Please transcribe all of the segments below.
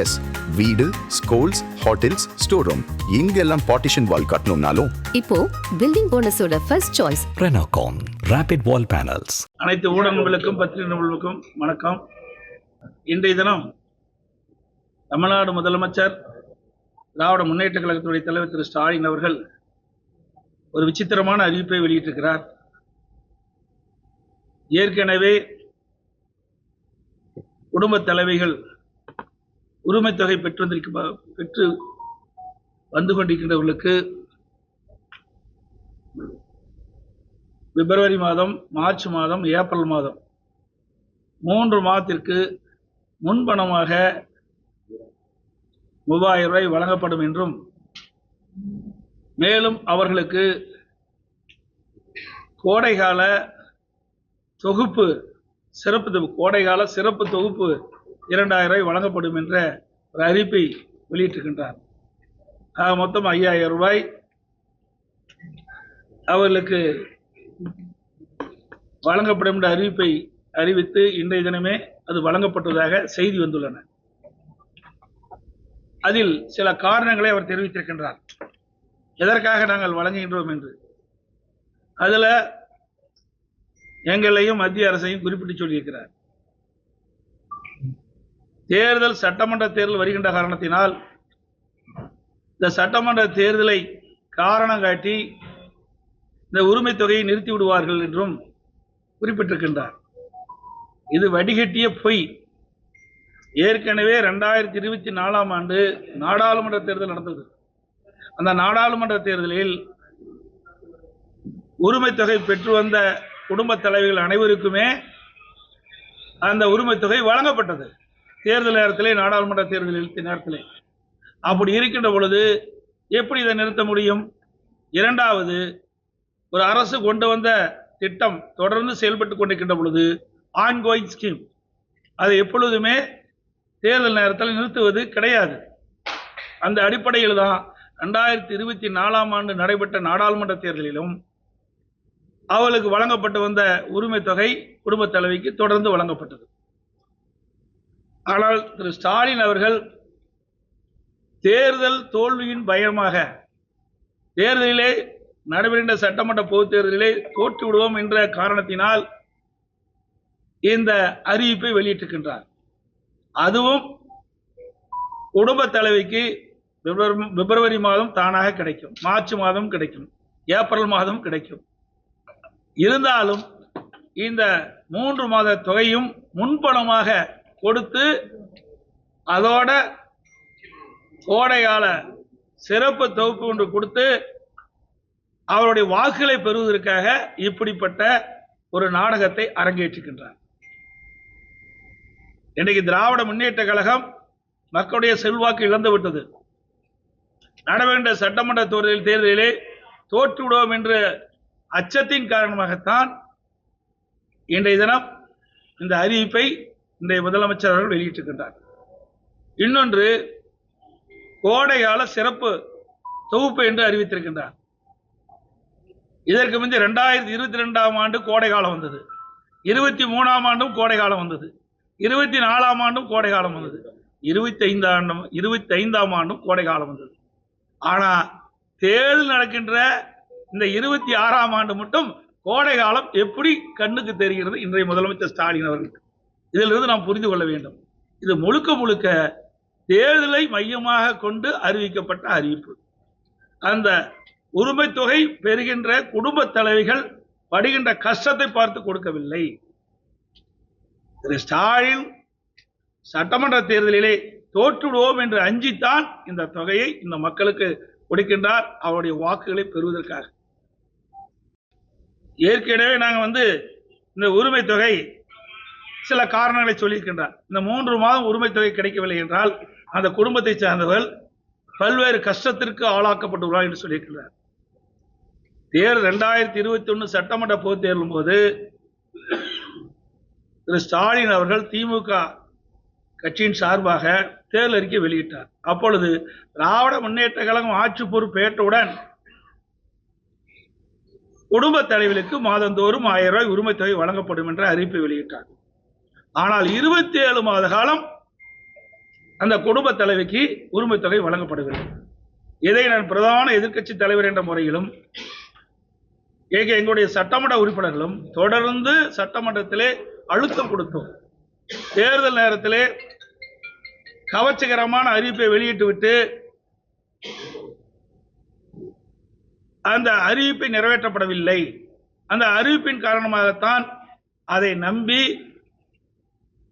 S வீடு schools hotels store room இங்கெல்லாம் partition wall கட்டணும்னாலும். இப்போ building போனஸோட first choice Renocon Rapid Wall Panels. அனைத்து ஊடகங்களுக்கும் பத்திரிகை நிபுணர்களுக்கும் வணக்கம். இன்றைய தினம் தமிழ்நாடு முதலமைச்சர் திராவிட முன்னேற்ற கழகத்துடைய தலைவர் திரு ஸ்டாலின் அவர்கள் ஒரு விசித்திரமான அறிவிப்பை வெளியிட்டிருக்கிறார். ஏற்கனவே குடும்பத் தலைவிகள் உரிமை தொகை பெற்று வந்திருக்க பெற்று வந்து கொண்டிருக்கின்றவர்களுக்கு பிப்ரவரி மாதம் மார்ச் மாதம் ஏப்ரல் மாதம் மூன்று மாதத்திற்கு முன்பணமாக மூவாயிரம் ரூபாய் வழங்கப்படும் என்றும் மேலும் அவர்களுக்கு கோடைகால தொகுப்பு சிறப்பு கோடைகால சிறப்பு தொகுப்பு இரண்டாயிரம் ரூபாய் வழங்கப்படும் என்ற ஒரு அறிவிப்பை வெளியிட்டிருக்கின்றார். ஆக மொத்தம் ஐயாயிரம் ரூபாய் அவர்களுக்கு வழங்கப்படும் என்ற அறிவிப்பை அறிவித்து இன்றைய தினமே அது வழங்கப்பட்டதாக செய்தி வந்துள்ளன. அதில் சில காரணங்களை அவர் தெரிவித்திருக்கின்றார். எதற்காக நாங்கள் வழங்குகின்றோம் என்று? அதில் எங்களையும் மத்திய அரசையும் குறிப்பிட்டு சொல்லியிருக்கிறார். தேர்தல் சட்டமன்ற தேர்தல் வருகின்ற காரணத்தினால் இந்த சட்டமன்ற தேர்தலை காரணம் காட்டி இந்த உரிமை தொகையை நிறுத்தி விடுவார்கள் என்றும் குறிப்பிட்டிருக்கின்றார். இது வடிகட்டிய பொய். ஏற்கனவே ரெண்டாயிரத்தி இருபத்தி நாலாம் ஆண்டு நாடாளுமன்ற தேர்தல் நடந்தது. அந்த நாடாளுமன்ற தேர்தலில் உரிமை தொகை பெற்று வந்த குடும்பத் தலைவர்கள் அனைவருக்குமே அந்த உரிமை தொகை வழங்கப்பட்டது. தேர்தல் நேரத்திலே நாடாளுமன்ற தேர்தலில் நேரத்திலே. அப்படி இருக்கின்ற பொழுது எப்படி இதை நிறுத்த முடியும்? இரண்டாவது ஒரு அரசு கொண்டு வந்த திட்டம் தொடர்ந்து செயல்பட்டு கொண்டிருக்கின்ற பொழுது ஆன்கோயிங் ஸ்கீம் அதை எப்பொழுதுமே தேர்தல் நேரத்தில் நிறுத்துவது கிடையாது. அந்த அடிப்படையில் தான் ரெண்டாயிரத்தி இருபத்தி நாலாம் ஆண்டு நடைபெற்ற நாடாளுமன்ற தேர்தலிலும் அவளுக்கு வழங்கப்பட்டு வந்த உரிமை தொகை குடும்பத் தலைவிக்கு தொடர்ந்து வழங்கப்பட்டது. ஆனால் திரு ஸ்டாலின் அவர்கள் தேர்தல் தோல்வியின் பயமாக தேர்தலிலே நடைபெறுகின்ற சட்டமன்ற பொதுத் தேர்தலிலே தோற்று விடுவோம் என்ற காரணத்தினால் இந்த அறிவிப்பை வெளியிட்டிருக்கின்றார். அதுவும் குடும்ப தலைவிக்கு பிப்ரவரி பிப்ரவரி மாதம் தானாக கிடைக்கும். மார்ச் மாதம் கிடைக்கும். ஏப்ரல் மாதம் கிடைக்கும். இருந்தாலும் இந்த மூன்று மாத தொகையும் முன்பணமாக கொடுத்து அதோட கோடைகால சிறப்பு தொகுப்பு ஒன்று கொடுத்து அவருடைய வாக்குகளை பெறுவதற்காக இப்படிப்பட்ட ஒரு நாடகத்தை அரங்கேற்றுகின்றார். இன்றைக்கு திராவிட முன்னேற்ற கழகம் மக்களுடைய செல்வாக்கு இழந்து விட்டது நடைபெற்ற சட்டமன்ற தேர்தலில் தேர்தலிலே தோற்றுவிடுவோம் என்ற அச்சத்தின் காரணமாகத்தான் இன்றைய தினம் இந்த அறிவிப்பை இன்றைய முதலமைச்சர் அவர்கள் வெளியிட்டிருக்கின்றார். இன்னொன்று கோடைகால சிறப்பு தொகுப்பு என்று அறிவித்திருக்கின்றார். இதற்கு முந்தைய ரெண்டாயிரத்தி இருபத்தி ரெண்டாம் ஆண்டு கோடை காலம் வந்தது. இருபத்தி மூணாம் ஆண்டும் கோடை காலம் வந்தது. இருபத்தி நாலாம் ஆண்டும் கோடை காலம் வந்தது. இருபத்தி ஐந்தாண்டும் இருபத்தி ஐந்தாம் ஆண்டும் கோடை காலம் வந்தது. ஆனா தேர்தல் நடக்கின்ற இந்த இருபத்தி ஆறாம் ஆண்டு மட்டும் கோடை காலம் எப்படி கண்ணுக்கு தெரிகிறது? இன்றைய முதலமைச்சர் ஸ்டாலின் அவர்களுக்கு. இதிலிருந்து நாம் புரிந்து கொள்ள வேண்டும். இது முழுக்க முழுக்க தேர்தலை மையமாக கொண்டு அறிவிக்கப்பட்ட அறிவிப்பு. அந்த உரிமை தொகை பெறுகின்ற குடும்ப தலைவிகள் படுகின்ற கஷ்டத்தை பார்த்து கொடுக்கவில்லை. திரு ஸ்டாலின் சட்டமன்ற தேர்தலிலே தோற்றுடுவோம் என்று அஞ்சித்தான் இந்த தொகையை இந்த மக்களுக்கு கொடுக்கின்றார். அவருடைய வாக்குகளை பெறுவதற்காக. ஏற்கனவே நாங்கள் வந்து இந்த உரிமை தொகை சில காரணங்களை சொல்லியிருக்கின்றார். இந்த மூன்று மாதம் உரிமை தொகை கிடைக்கவில்லை என்றால் அந்த குடும்பத்தை சார்ந்தவர்கள் பல்வேறு கஷ்டத்திற்கு ஆளாக்கப்பட்டுள்ளார் என்று சொல்லியிருக்கிறார் தேர் ரெண்டாயிரத்தி இருபத்தி ஒன்று சட்டமன்ற பொது தேர்தலும் போது திரு ஸ்டாலின் அவர்கள் திமுக கட்சியின் சார்பாக தேர்தல் அறிக்கை வெளியிட்டார். அப்பொழுது திராவிட முன்னேற்ற கழகம் ஆட்சி பொறுப்பேற்றவுடன் குடும்ப தலைவர்களுக்கு மாதந்தோறும் ஆயிரம் ரூபாய் உரிமை தொகை வழங்கப்படும் என்ற அறிவிப்பை வெளியிட்டார். ஆனால் இருபத்தி ஏழு மாத காலம் அந்த குடும்ப தலைவிக்கு உரிமை தொகை வழங்கப்படுகிறது. இதை நான் பிரதான எதிர்க்கட்சி தலைவர் என்ற முறையிலும் ஏக எங்களுடைய சட்டமன்ற உறுப்பினர்களும் தொடர்ந்து சட்டமன்றத்திலே அழுத்தம் கொடுத்தோம். தேர்தல் நேரத்திலே கவர்ச்சிகரமான அறிவிப்பை வெளியிட்டு விட்டு அந்த அறிவிப்பை நிறைவேற்றப்படவில்லை. அந்த அறிவிப்பின் காரணமாகத்தான் அதை நம்பி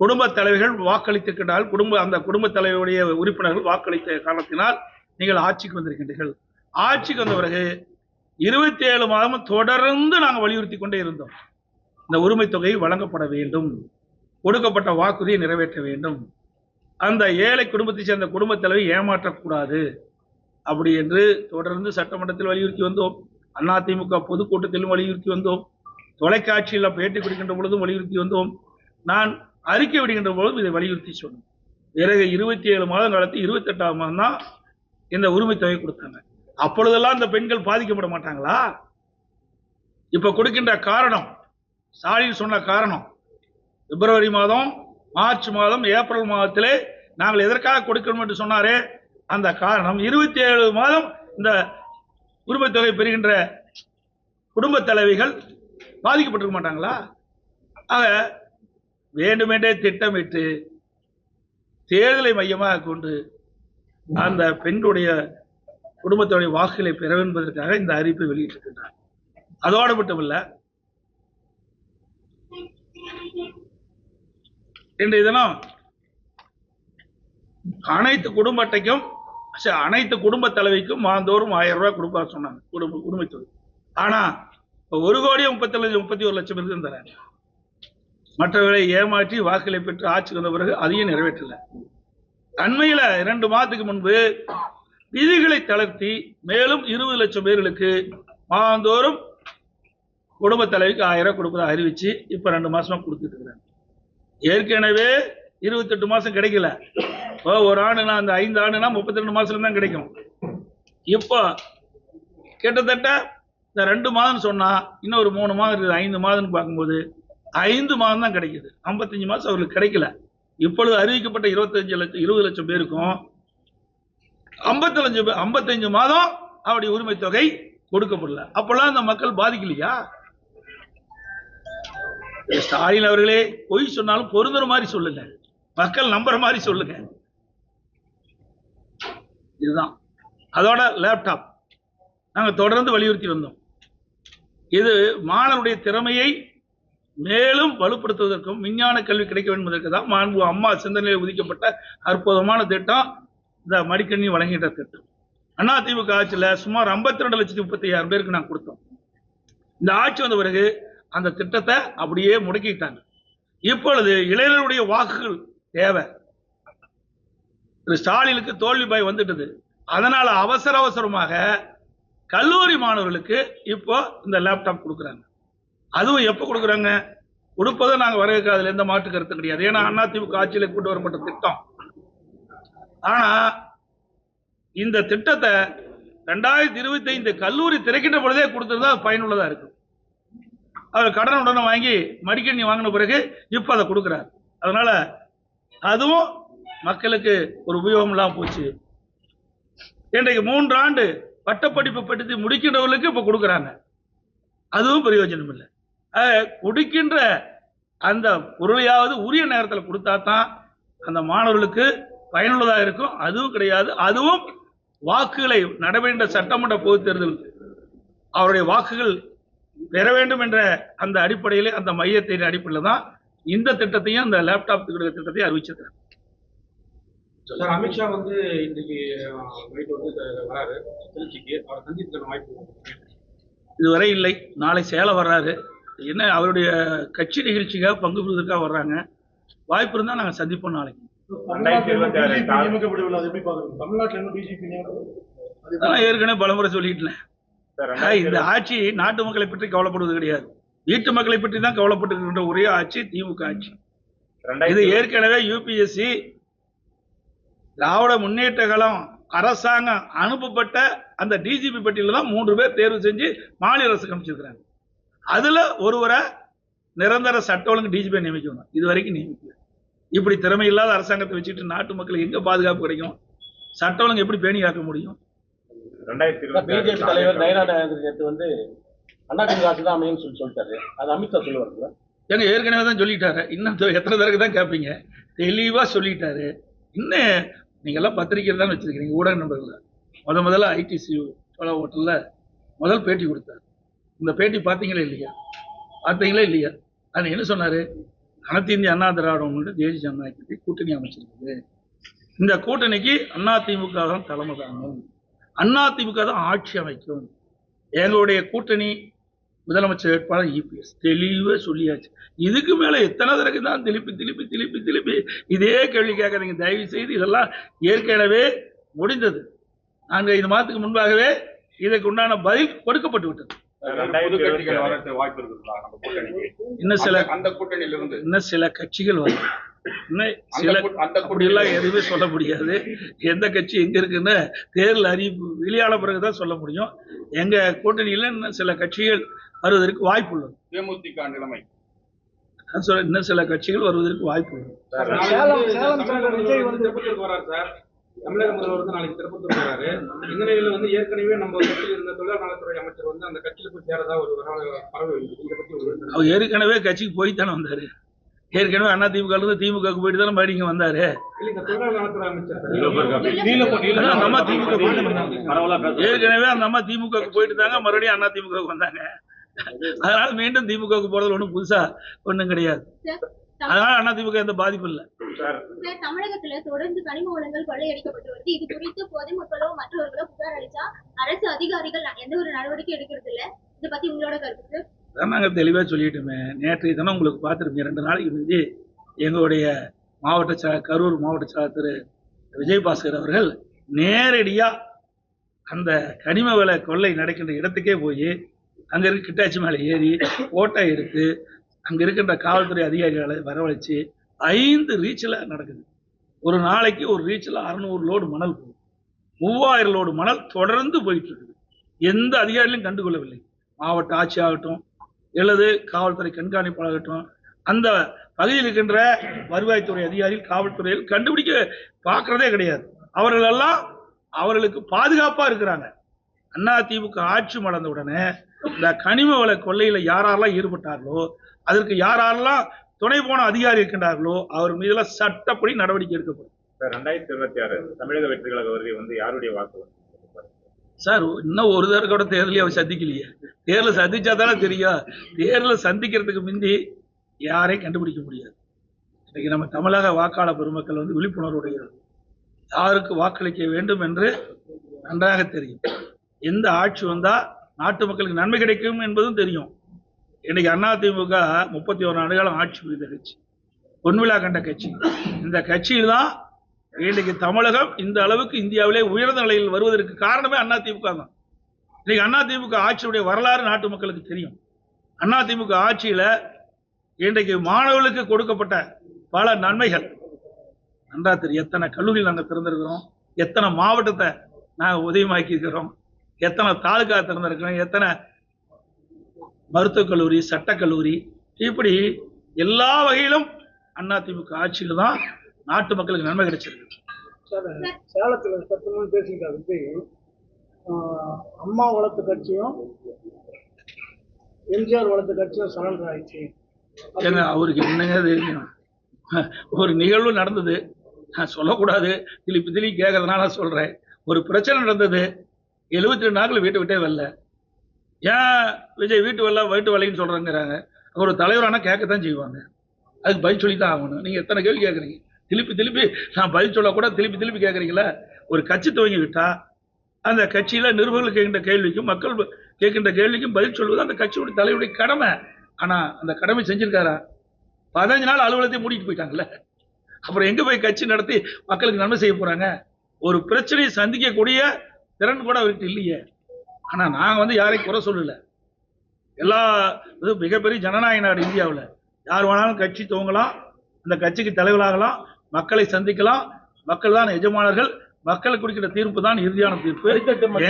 குடும்ப தலைவர்கள் வாக்களித்திருக்கிறார்கள் குடும்ப அந்த குடும்ப தலைவருடைய உறுப்பினர்கள் வாக்களித்த காரணத்தினால் நீங்கள் ஆட்சிக்கு வந்திருக்கின்றீர்கள். ஆட்சிக்கு வந்த பிறகு இருபத்தி ஏழு மாதம் தொடர்ந்து நாங்கள் வலியுறுத்தி கொண்டே இருந்தோம். இந்த உரிமை தொகை வழங்கப்பட வேண்டும். கொடுக்கப்பட்ட வாக்குறுதியை நிறைவேற்ற வேண்டும். அந்த ஏழை குடும்பத்தை சேர்ந்த குடும்ப தலைவி ஏமாற்றக்கூடாது அப்படி என்று தொடர்ந்து சட்டமன்றத்தில் வலியுறுத்தி வந்தோம். அதிமுக பொதுக்கூட்டத்திலும் வலியுறுத்தி வந்தோம். தொலைக்காட்சியில் பேட்டி கொடுக்கின்ற பொழுதும் வலியுறுத்தி வந்தோம். நான் அறிக்கை விடுகின்ற பொழுதும் இதை வலியுறுத்தி சொன்னோம். பிறகு இருபத்தி ஏழு மாதம் கழித்து இருபத்தெட்டாம் மாதம் தான் இந்த உரிமை தொகை கொடுத்தாங்க. அப்பொழுதெல்லாம் இந்த பெண்கள் பாதிக்கப்பட மாட்டாங்களா? இப்ப கொடுக்கின்ற காரணம் ஸ்டாலின் சொன்ன காரணம் பிப்ரவரி மாதம் மார்ச் மாதம் ஏப்ரல் மாதத்திலே நாங்கள் எதற்காக கொடுக்கணும் என்று சொன்னாரே? அந்த காரணம் இருபத்தி ஏழு மாதம் இந்த உரிமை தொகை பெறுகின்ற குடும்ப தலைவிகள் பாதிக்கப்பட்டிருக்க மாட்டாங்களா? ஆக வேண்டுமென்றே திட்டமிட்டு தேர்தலை மையமாக கொண்டு அந்த பெண்களுடைய குடும்பத்துடைய வாக்குகளை பெற என்பதற்காக இந்த அறிவிப்பை வெளியிட்டிருக்கின்றார். அதோடு மட்டுமல்ல இன்றைய தினம் அனைத்து குடும்ப அட்டைக்கும் அனைத்து குடும்ப தலைவிக்கும் மாந்தோறும் ஆயிரம் ரூபாய் கொடுப்பா சொன்னாங்க குடும்ப குடும்பத்தொகை. ஆனா ஒரு கோடி முப்பத்தி லட்சம் முப்பத்தி ஒரு லட்சம் இருந்து தராங்க. மற்றவர்களை ஏமாற்றி வாக்குகளை பெற்று ஆட்சிக்கு வந்த பிறகு அதையும் நிறைவேற்றல. அண்மையில் இரண்டு மாதத்துக்கு முன்பு விதிகளை தளர்த்தி மேலும் இருபது லட்சம் பேர்களுக்கு மாதந்தோறும் குடும்ப தலைவிக்கு ஆயிரம் ரூபாய் கொடுப்பதை அறிவிச்சு இப்ப ரெண்டு மாசமா கொடுத்துட்டு இருக்கிறாங்க. ஏற்கனவே இருபத்தெட்டு மாசம் கிடைக்கல. இப்போ ஒரு ஆண்டுனா அந்த ஐந்து ஆண்டுனா முப்பத்தி ரெண்டு மாசத்துல தான் கிடைக்கும். இப்போ கிட்டத்தட்ட இந்த ரெண்டு மாதம் சொன்னா இன்னும் ஒரு மூணு மாதம் இருக்குது ஐந்து மாதம்னு பார்க்கும்போது ஐந்து மாதம் தான் கிடைக்குது. ஐம்பத்தஞ்சு மாசம் அவர்களுக்கு கிடைக்கல. இப்பொழுது அறிவிக்கப்பட்ட இருபத்தஞ்சு லட்சம் இருபது லட்சம் பேருக்கும் ஐம்பத்தஞ்சு ஐம்பத்தஞ்சு மாதம் அவருடைய உரிமை தொகை கொடுக்கப்படல. அப்பெல்லாம் அந்த மக்கள் பாதிக்கலையா? ஸ்டாலின் அவர்களே பொய் சொன்னாலும் பொருந்துற மாதிரி சொல்லுங்க. மக்கள் நம்புற மாதிரி சொல்லுங்க. இதுதான். அதோட லேப்டாப் நாங்க தொடர்ந்து வலியுறுத்தி வந்தோம். இது மாணவருடைய திறமையை மேலும் வலுப்படுத்துவதற்கும் விஞ்ஞான கல்வி கிடைக்க வேண்டும் என்பதற்கு தான் மாண்பு அம்மா சிந்தனையில் உதிக்கப்பட்ட அற்புதமான திட்டம் இந்த மடிக்கணி வழங்குகின்ற திட்டம். அதிமுக ஆட்சியில் சுமார் 52 ரெண்டு லட்சத்தி முப்பத்தி ஐயாயிரம் பேருக்கு நான் கொடுத்தோம். இந்த ஆட்சி வந்த பிறகு அந்த திட்டத்தை அப்படியே முடக்கிட்டாங்க. இப்பொழுது இளைஞருடைய வாக்குகள் தேவை. திரு ஸ்டாலினுக்கு தோல்வி பாய் வந்துட்டது. அதனால அவசர அவசரமாக கல்லூரி மாணவர்களுக்கு இப்போ இந்த லேப்டாப் கொடுக்குறாங்க. அதுவும் எப்போ கொடுக்குறாங்க? கொடுப்பதை நாங்கள் வரவேற்காதுல எந்த மாற்று கருத்து கிடையாது. ஏன்னா அதிமுக ஆட்சியில் கூட்டு வரப்பட்ட திட்டம். ஆனால் இந்த திட்டத்தை ரெண்டாயிரத்தி இருபத்தி ஐந்து கல்லூரி திறக்கின்ற பொழுதே கொடுத்துருந்தா அது பயனுள்ளதாக இருக்கும். அவர் கடன் உடனே வாங்கி மடிக்கணி வாங்கின பிறகு இப்போ அதை கொடுக்குறாரு. அதனால அதுவும் மக்களுக்கு ஒரு உபயோகம் இல்லாமல் போச்சு. இன்றைக்கு மூன்று ஆண்டு பட்டப்படிப்பு படித்து முடிக்கின்றவர்களுக்கு இப்போ கொடுக்குறாங்க. அதுவும் பிரயோஜனம் இல்லை. கொடுக்கின்ற அந்த பொருளையாவது உரிய நேரத்தில் கொடுத்தா தான் அந்த மாணவர்களுக்கு பயனுள்ளதாக இருக்கும். அதுவும் கிடையாது. அதுவும் வாக்குகளை நடைபெற்ற சட்டமன்ற பொதுத் தேர்தல் அவருடைய வாக்குகள் பெற வேண்டும் என்ற அந்த அடிப்படையிலே அந்த மையத்தின் அடிப்படையில் தான் இந்த திட்டத்தையும் அந்த லேப்டாப் திட்டத்தையும் அறிவிச்சிருக்கிறார். சார் அமித்ஷா வந்து இன்னைக்கு நைட் வந்து வராரு. திருச்சிக்கு அவரை சந்தித்துக்கான வாய்ப்பு. இதுவரை இல்லை. நாளை சேலம் வர்றாரு. என்ன அவருடைய கட்சி நிகழ்ச்சிக்காக பங்கு பெறுவதற்காக வர்றாங்க. வாய்ப்பு இருந்தால் நாங்கள் சந்திப்போம் நாளைக்கு. அதான் ஏற்கனவே பலமுறை சொல்லிட்டேன். இந்த ஆட்சி நாட்டு மக்களை பற்றி கவலைப்படுவது கிடையாது. வீட்டு மக்களை பற்றி தான் கவலைப்பட்டு ஒரே ஆட்சி திமுக ஆட்சி. இது ஏற்கனவே யூபிஎஸ்சி திராவிட முன்னேற்ற கழகம் அரசாங்கம் அனுப்பப்பட்ட அந்த டிஜிபி பட்டியலில் தான் மூன்று பேர் தேர்வு செஞ்சு மாநில அரசுக்கு அமைச்சிருக்கிறாங்க அதுல ஒருவரை நிரந்தர சட்ட ஒழுங்கு டிஜிபி நியமிக்கணும். இது வரைக்கும் நியமிக்கல. இப்படி திறமை இல்லாத அரசாங்கத்தை வச்சுட்டு நாட்டு மக்களுக்கு எங்க பாதுகாப்பு கிடைக்கும்? சட்டம் ஒழுங்கு எப்படி பேணி காக்க முடியும்? பிஜேபி தலைவர் நேத்து வந்து அதிமுக ஆட்சி தான் அமையும் சொல்லி சொல்லிட்டாரு. அது அமித்ஷா சொல்லுவாரு ஏங்க ஏற்கனவே தான் சொல்லிட்டாரு. இன்னும் எத்தனை தடவை தான் கேட்பீங்க தெளிவா சொல்லிட்டாரு. இன்னும் நீங்க எல்லாம் பத்திரிக்கை தான் வச்சிருக்கீங்க ஊடக நண்பர்கள் முத முதல்ல ஐடிசி சோழா ஹோட்டல்ல முதல் பேட்டி கொடுத்தாரு. இந்த பேட்டி பார்த்தீங்களா இல்லையா? பார்த்தீங்களா இல்லையா? அது என்ன சொன்னார்? அனைத்து இந்திய அண்ணா திராவிடம் முன்னேற்ற தேசிய ஜனநாயக கட்சி கூட்டணி அமைச்சிருக்குது. இந்த கூட்டணிக்கு அண்ணா திமுக தான் தலைமை தாங்கும் அண்ணா திமுக தான் ஆட்சி அமைக்கும். எங்களுடைய கூட்டணி முதலமைச்சர் வேட்பாளர் இபிஎஸ் தெளிவாக சொல்லியாச்சு. இதுக்கு மேலே எத்தனை தடவை தான் திருப்பி திருப்பி திருப்பி திருப்பி இதே கேள்வி கேட்குறீங்க தயவு செய்து இதெல்லாம் ஏற்கனவே முடிந்தது. நான்கு ஐந்து மாதத்துக்கு முன்பாகவே இதற்கு உண்டான பதில் கொடுக்கப்பட்டு விட்டது. வாய்ப்பு இருக்குங்களா நம்ம கூட்டணிக்கு. இன்னும் சில அந்த கூட்டணியில இருந்து இன்னும் சில கட்சிகள் வரும். அப்படியெல்லாம் எதுவுமே சொல்ல முடியாது. எந்த கட்சி எங்க இருக்குன்னு தேர்தல் அறிவிப்பு வெளியான பிறகுதான் சொல்ல முடியும். எங்க கூட்டணியில இன்னும் சில கட்சிகள் வருவதற்கு வாய்ப்பு உள்ளது. தேமுதிக நிலைமை. இன்னும் சில கட்சிகள் வருவதற்கு வாய்ப்பு உள்ளது. தமிழக முதல்வர் வந்து நாளைக்கு திருப்பத்தூருக்கு வராரு இந்த நிலையில வந்து ஏற்கனவே நம்ம கட்சியில் இருந்த தொழிலாளர் நலத்துறை அமைச்சர் வந்து அந்த கட்சியில போய் சேரதா ஒரு ஒரு அவர் ஏற்கனவே கட்சிக்கு போய் தானே வந்தாரு. ஏற்கனவே அண்ணா திமுக இருந்து திமுகவுக்கு போயிட்டு தானே மறுபடியும் இங்க வந்தாரு. அம்மா திமுக. ஏற்கனவே அந்த அம்மா திமுகவுக்கு போயிட்டு தாங்க மறுபடியும் அண்ணா திமுகவுக்கு வந்தாங்க. அதனால மீண்டும் திமுகவுக்கு போறது ஒண்ணும் புதுசா ஒண்ணும் கிடையாது. அதனால அண்ணா திமுக எந்த பாதிப்பு இல்லை. சார். தமிழகத்துல தொடர்ந்து கனிம வளங்கள் கொள்ளையடிக்கப்பட்டு வருது. இது குறித்து பொதுமக்களோ மற்றவர்களோ புகார் அளிச்சா அரசு அதிகாரிகள் எந்த ஒரு நடவடிக்கை எடுக்கிறது இல்ல. இதை பத்தி உங்களோட கருத்து நாங்கள் தெளிவாக சொல்லிட்டோமே. நேற்றைய தினம் உங்களுக்கு பார்த்துருப்பீங்க. ரெண்டு நாளைக்கு முந்தி எங்களுடைய மாவட்ட ச கரூர் மாவட்ட செயலாளர் திரு விஜயபாஸ்கர் அவர்கள் நேரடியாக அந்த கனிம வள கொள்ளை நடக்கின்ற இடத்துக்கே போய் அங்கே இருக்க கிட்டாச்சி மேலே ஏறி ஃபோட்டோ எடுத்து அங்கே இருக்கின்ற காவல்துறை அதிகாரிகளை வரவழைச்சு ஐந்து ரீச்சில் நடக்குது. ஒரு நாளைக்கு ஒரு ரீச்சில் அறநூறு லோடு மணல் போகும் மூவாயிரம் லோடு மணல் தொடர்ந்து போயிட்டு இருக்குது எந்த அதிகாரிகளும் கண்டுகொள்ளவில்லை. மாவட்ட ஆட்சி ஆகட்டும் அல்லது காவல்துறை கண்காணிப்பாளராகட்டும் அந்த பகுதியில் இருக்கின்ற வருவாய்த்துறை அதிகாரிகள் காவல்துறையில் கண்டுபிடிக்க பார்க்கறதே கிடையாது. அவர்களெல்லாம் அவர்களுக்கு பாதுகாப்பாக இருக்கிறாங்க. அண்ணா திமுக ஆட்சி மலர்ந்த உடனே இந்த கனிம வள கொள்ளையில் யாரெல்லாம் ஈடுபட்டார்களோ அதற்கு யாரெல்லாம் துணை போன அதிகாரி இருக்கின்றார்களோ அவர் மீதெல்லாம் சட்டப்படி நடவடிக்கை எடுக்கப்படும். ரெண்டாயிரத்தி இருபத்தி ஆறு தமிழக வெற்றி கழக வருகை வந்து யாருடைய வாக்கு? சார் இன்னும் ஒரு தடவை கூட தேர்தலையும் அவர் சந்திக்கலையே. தேர்தலை சந்திச்சா தானே தெரியும். தேர்தலை சந்திக்கிறதுக்கு முந்தி யாரையும் கண்டுபிடிக்க முடியாது. இன்னைக்கு நம்ம தமிழக வாக்காளர் பெருமக்கள் வந்து விழிப்புணர்வுடையது யாருக்கு வாக்களிக்க வேண்டும் என்று நன்றாக தெரியும். எந்த ஆட்சி வந்தா நாட்டு மக்களுக்கு நன்மை கிடைக்கும் என்பதும் தெரியும். இன்னைக்கு அதிமுக முப்பத்தி ஒரு ஆண்டுகளும் ஆட்சி புரிந்த கட்சி. பொன்விழா கண்ட கட்சி. இந்த கட்சியில் தான் இன்னைக்கு தமிழகம் இந்த அளவுக்கு இந்தியாவிலே உயர்ந்த நிலையில் வருவதற்கு காரணமே அதிமுக தான். இன்னைக்கு அதிமுக ஆட்சியுடைய வரலாறு நாட்டு மக்களுக்கு தெரியும். அதிமுக ஆட்சியில இன்றைக்கு மாணவர்களுக்கு கொடுக்கப்பட்ட பல நன்மைகள். நன்றா தெரியும் எத்தனை கல்லூரியில் நாங்கள் திறந்திருக்கிறோம் எத்தனை மாவட்டத்தை நாங்கள் உதயமாக்கி இருக்கிறோம் எத்தனை தாலுகா திறந்திருக்கிறோம் எத்தனை மருத்துவக் கல்லூரி சட்டக்கல்லூரி இப்படி எல்லா வகையிலும் அதிமுக ஆட்சியில் தான் நாட்டு மக்களுக்கு நன்மை கிடைச்சிருக்கு. சார் சேலத்துல சத்து மூணு பேசிக்கிட்டாரு விஜய் அம்மா வளர்த்த கட்சியும் எம்ஜிஆர் வளர்த்த கட்சியும் சரண்டர் ஆயிடுச்சு. ஏங்க அவருக்கு என்னங்க தெரியும் ஒரு நிகழ்வு நடந்தது. நான் சொல்லக்கூடாது. திருப்பி திருப்பி கேட்கறதுனால நான் சொல்றேன். ஒரு பிரச்சனை நடந்தது. எழுபத்தி ரெண்டு நாட்கள் வீட்டை விட்டே வரல. ஏன் விஜய் வீட்டு வரல வீட்டு வரலைன்னு சொல்கிறேங்கிறாங்க ஒரு தலைவரானா கேட்கத்தான் செய்வாங்க. அதுக்கு பதில் சொல்லி தான் ஆகணும். நீங்கள் எத்தனை கேள்வி கேட்குறீங்க? திருப்பி திருப்பி நான் பதில் சொல்ல கூட திருப்பி திருப்பி கேட்குறீங்களா ஒரு கட்சி துவங்கி விட்டால் அந்த கட்சியில் நிருபர்கள் கேட்கின்ற கேள்விக்கும் மக்கள் கேட்கின்ற கேள்விக்கும் பதில் சொல்வது அந்த கட்சியுடைய தலைவருடைய கடமை. ஆனால் அந்த கடமை செஞ்சுருக்காரா? பதினஞ்சு நாள் அலுவலகத்தை மூடிட்டு போயிட்டாங்கல்ல? அப்புறம் எங்கே போய் கட்சி நடத்தி மக்களுக்கு நன்மை செய்ய போகிறாங்க ஒரு பிரச்சனையை சந்திக்கக்கூடிய திறன் கூட அவர்கிட்ட இல்லையே. ஆனா நாங்க வந்து யாரையும் குறை சொல்லல. எல்லா இது மிகப்பெரிய ஜனநாயக நாடு இந்தியாவில். யார் வேணாலும் கட்சி துவங்கலாம் அந்த கட்சிக்கு தலைவராகலாம் மக்களை சந்திக்கலாம். மக்கள் தான் எஜமானர்கள். மக்கள் கொடுக்கிற தீர்ப்பு தான் இறுதியான தீர்ப்பு.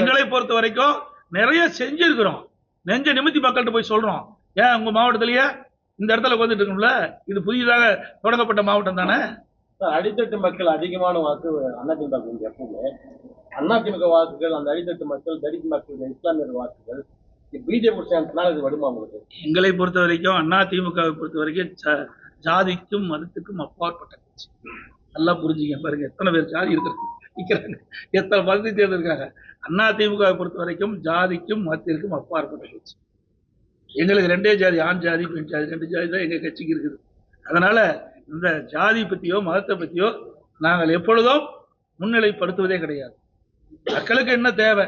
எங்களை பொறுத்த வரைக்கும் நிறைய செஞ்சிருக்கிறோம். நெஞ்ச நிமித்தி மக்கள்கிட்ட போய் சொல்றோம். ஏன் உங்க மாவட்டத்திலேயே இந்த இடத்துல உட்காந்துட்டு இருக்கோம்ல இது புதிதாக தொடங்கப்பட்ட மாவட்டம் தானே? அடித்தட்டு மக்கள் அதிகமான வாக்கு அதிமுக எப்பவுமே அதிமுக வாக்குகள் அந்த அடித்தட்டு மக்கள் தலித் மக்கள் இஸ்லாமியர் வாக்குகள் எங்களை பொறுத்த வரைக்கும் அண்ணா திமுகவை பொறுத்த வரைக்கும் ஜாதிக்கும் மதத்துக்கும் அப்பாற்பட்ட கட்சி. நல்லா புரிஞ்சுங்க பாருங்க எத்தனை பேர் ஜாதி இருக்கிறாங்க எத்தனை பதவி தேர்ந்திருக்காங்க அண்ணா திமுகவை பொறுத்த வரைக்கும் ஜாதிக்கும் மதத்திற்கும் அப்பாற்பட்ட கட்சி. எங்களுக்கு ரெண்டே ஜாதி ஆண் ஜாதி பெண் ஜாதி ரெண்டு ஜாதி தான் எங்கள் கட்சிக்கு இருக்குது. அதனால இந்த ஜாதி பற்றியோ மதத்தை பற்றியோ நாங்கள் எப்பொழுதும் முன்னிலைப்படுத்துவதே கிடையாது. மக்களுக்கு என்ன தேவை?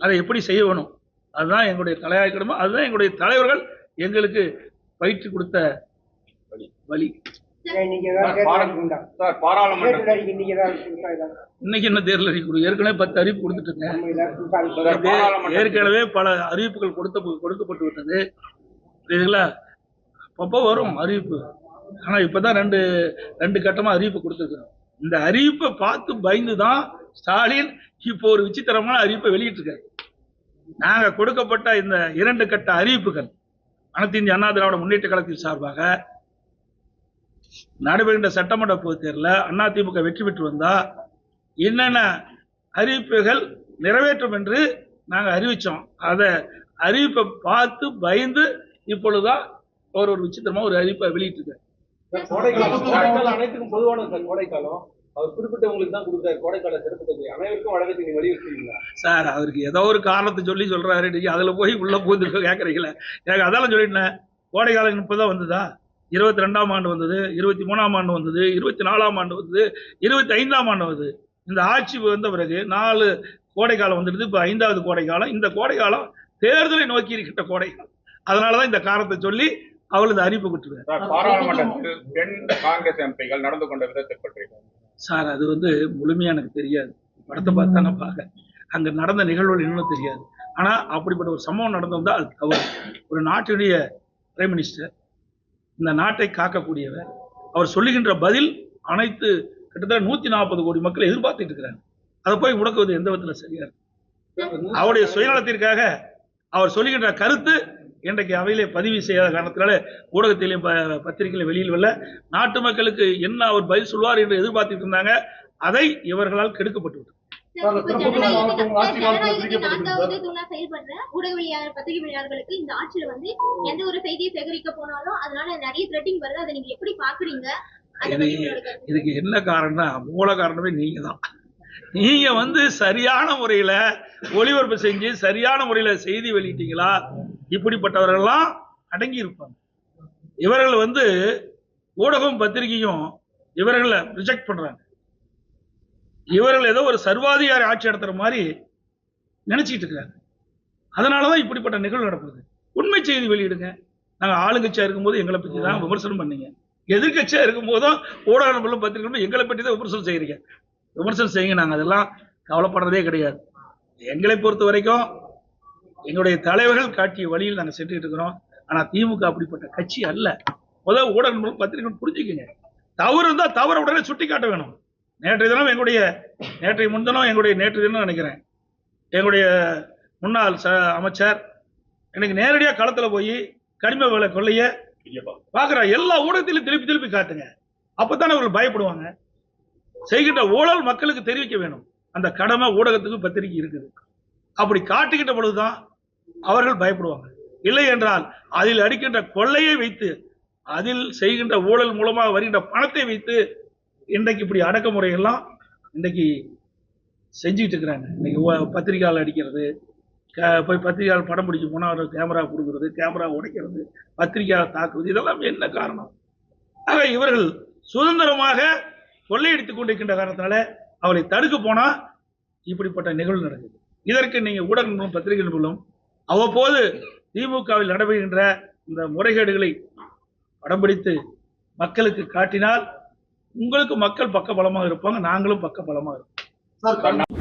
அதை எப்படி செய்ய வேணும் அதுதான் எங்களுடைய தலையாய்க்கணுமோ அதுதான் எங்களுடைய தலைவர்கள் எங்களுக்கு பயிற்சி கொடுத்த வழி. இன்னைக்கு என்ன தேர்தல் அறிக்கை ஏற்கனவே பத்து அறிவிப்பு கொடுத்துட்டுங்க ஏற்கனவே பல அறிவிப்புகள் கொடுத்த கொடுக்கப்பட்டு விட்டது. புரியுதுங்களா? அப்பப்போ வரும் அறிவிப்பு. ஆனா இப்பதான் ரெண்டு ரெண்டு கட்டமா அறிவிப்பு கொடுத்துருக்குறோம். இந்த அறிவிப்பை பார்த்து பயந்து தான் ஸ்டாலின் இப்போ ஒரு விசித்திரமான அறிவிப்பை வெளியிட்டிருக்காரு. நாங்க கொடுக்கப்பட்ட இந்த இரண்டு கட்ட அறிவிப்புகள் அனைத்து இந்திய அண்ணா திராவிட முன்னேற்ற கழகத்தின் சார்பாக நடைபெறுகின்ற சட்டமன்ற பொதுத் தேர்தலில் அதிமுக வெற்றி பெற்று வந்தா என்னென்ன அறிவிப்புகள் நிறைவேற்றும் என்று நாங்கள் அறிவித்தோம் அதை அறிவிப்பை பார்த்து பயந்து இப்பொழுதுதான் ஒரு ஒரு விசித்திரமா ஒரு அறிவிப்பை வெளியிட்டிருக்காரு. கோடைக்காலம் அனைத்துக்கும் பொதுவான சார் கோடைக்காலம். அவர் குறிப்பிட்டவங்களுக்கு தான் கொடுக்குறாரு. கோடைக்கால சிறப்பு தொகை அனைவருக்கும் வழக்கத்தை நீங்க வலியுறுத்துவீங்களா சார் அவருக்கு ஏதோ ஒரு காரணத்தை சொல்லி சொல்றாரு. நீங்க அதுல போய் உள்ள பூந்து கேட்கறீங்களே எனக்கு அதெல்லாம் சொல்லிட்டேன். கோடைக்காலம் இப்போ தான் வந்ததா? இருபத்தி ரெண்டாம் ஆண்டு வந்தது இருபத்தி மூணாம் ஆண்டு வந்தது இருபத்தி நாலாம் ஆண்டு வந்தது இருபத்தி ஐந்தாம் ஆண்டு வந்தது. இந்த ஆட்சி வந்த பிறகு நாலு கோடைக்காலம் வந்துடுது. இப்போ ஐந்தாவது கோடைக்காலம். இந்த கோடைக்காலம் தேர்தலை நோக்கி இருக்கின்ற கோடைக்காலம். அதனால தான் இந்த காரணத்தை சொல்லி அவள் இந்த அறிவிப்பு கொடுத்துருக்காரு. சார் பாராளுமன்றத்தில் பெண் காங்கிரஸ் எம்பிகள் நடந்து கொண்ட விதத்தை பற்றி. சார் அது வந்து முழுமையா எனக்கு தெரியாது. படத்தை பார்த்தா நான் பார்க்க அங்க நடந்த நிகழ்வுகள் இன்னும் தெரியாது. ஆனா அப்படிப்பட்ட ஒரு சம்பவம் நடந்திருந்தா அது தவறு. ஒரு நாட்டினுடைய பிரைம் மினிஸ்டர் இந்த நாட்டை காக்கக்கூடியவர் அவர் சொல்லுகின்ற பதில் அனைத்து கிட்டத்தட்ட நூத்தி நாற்பது கோடி மக்கள் எதிர்பார்த்துட்டு இருக்கிறாங்க. அதை போய் முடக்குவது எந்த விதத்துல சரியா அவருடைய சுயநலத்திற்காக அவர் சொல்லுகின்ற கருத்து இன்றைக்கு அவையிலே பதிவு செய்யாத காரணத்தினால ஊடகத்திலையும் ப- பத்திரிகையிலும் வெளியில் வரல. நாட்டு மக்களுக்கு என்ன அவர் பதில் சொல்வார் என்று எதிர்பார்த்துட்டு இருந்தாங்க. அதை இவர்களால் கெடுக்கப்பட்டு விட்டது சார், இப்ப ஜனநாயகத்தின் ஜனநாயகத்தின் நான்காவது தூணா செயல்படுற ஊடகவியலாளர் பத்திரிகையாளர்களுக்கு இந்த ஆட்சியில வந்து எந்த ஒரு செய்தியை சேகரிக்க போனாலும் அதனால நிறைய த்ரெட்டிங் வருது. அதை நீங்க எப்படி பாக்குறீங்க. இதுக்கு என்ன காரணம்னா மூல காரணமே நீங்க தான். நீங்க வந்து சரியான முறையில ஒளிபரப்பு செஞ்சு சரியான முறையில செய்தி வெளியிட்டீங்களா? இப்படிப்பட்டவர்கள்லாம் அடங்கி இருப்பாங்க இவர்கள் வந்து ஊடகம் பத்திரிகையும் இவர்களை ரிஜெக்ட் பண்றாங்க. இவர்கள் ஏதோ ஒரு சர்வாதிகாரி ஆட்சி நடத்துற மாதிரி நினைச்சிட்டு இருக்காங்க. அதனாலதான் இப்படிப்பட்ட நிகழ்வு நடக்குது. உண்மை செய்தி வெளியிடுங்க. நாங்க ஆளுங்கட்சியா இருக்கும்போது எங்களை பத்தி தான் விமர்சனம் பண்ணீங்க. எதிர்க்கட்சியா இருக்கும் போதும் ஊடக நம்பர்களும் பத்திரிகைகளும் எங்களை பற்றி தான் விமர்சனம் செய்கிறீங்க விமர்சனம் செய்யுங்க. நாங்க அதெல்லாம் கவலைப்படுறதே கிடையாது. எங்களை பொறுத்த வரைக்கும் எங்களுடைய தலைவர்கள் காட்டிய வழியில் நாங்க சென்றுட்டு இருக்கிறோம். ஆனா திமுக அப்படிப்பட்ட கட்சி அல்ல. முதல் ஊடக நண்பர்கள் பத்திரிகை புரிஞ்சுக்குங்க. தவறு இருந்தா தவற உடனே சுட்டி காட்ட வேணும். நேற்றைய தினம் எங்களுடைய நேற்றைய முன்தினம் எங்களுடைய நேற்று தினம் நினைக்கிறேன். எங்களுடைய முன்னாள் ச அமைச்சர் எனக்கு நேரடியாக களத்தில் போய் கனிம வேலை கொள்ளைய பார்க்குற எல்லா ஊடகத்திலும் திருப்பி திருப்பி காட்டுங்க. அப்பதானே அவர்கள் பயப்படுவாங்க. செய்கின்ற ஊழல் மக்களுக்கு தெரிவிக்க வேணும். அந்த கடமை ஊடகத்துக்கு பத்திரிகை இருக்குது. அப்படி காட்டுகின்ற பொழுதுதான் அவர்கள் பயப்படுவாங்க. இல்லை என்றால் அதில் அடிக்கின்ற கொள்ளையை வைத்து அதில் செய்கின்ற ஊழல் மூலமாக வருகின்ற பணத்தை வைத்து இன்றைக்கு இப்படி அடக்குமுறை எல்லாம் இன்றைக்கு செஞ்சுக்கிட்டு இருக்கிறாங்க. இன்னைக்கு பத்திரிகையால் அடிக்கிறது க- போய் பத்திரிகையால் படம் பிடிக்க போனால் அவர் கேமரா கொடுக்கறது கேமரா உடைக்கிறது பத்திரிகையால் தாக்குவது இதெல்லாம் என்ன காரணம்? ஆக இவர்கள் சுதந்திரமாக கொள்ளையடித்துக் கொண்டிருக்கின்ற காரணத்தால் அவளை தடுக்க போனால் இப்படிப்பட்ட நிகழ்வு நடக்குது. இதற்கு நீங்கள் ஊடகங்களும் பத்திரிகை நிபுணர்களும் அவ்வப்போது திமுகவில் நடைபெறுகின்ற இந்த முறைகேடுகளை படம் பிடித்து மக்களுக்கு காட்டினால் உங்களுக்கு மக்கள் பக்க பலமாக இருப்பாங்க நாங்களும் பக்க பலமாக இருப்போம்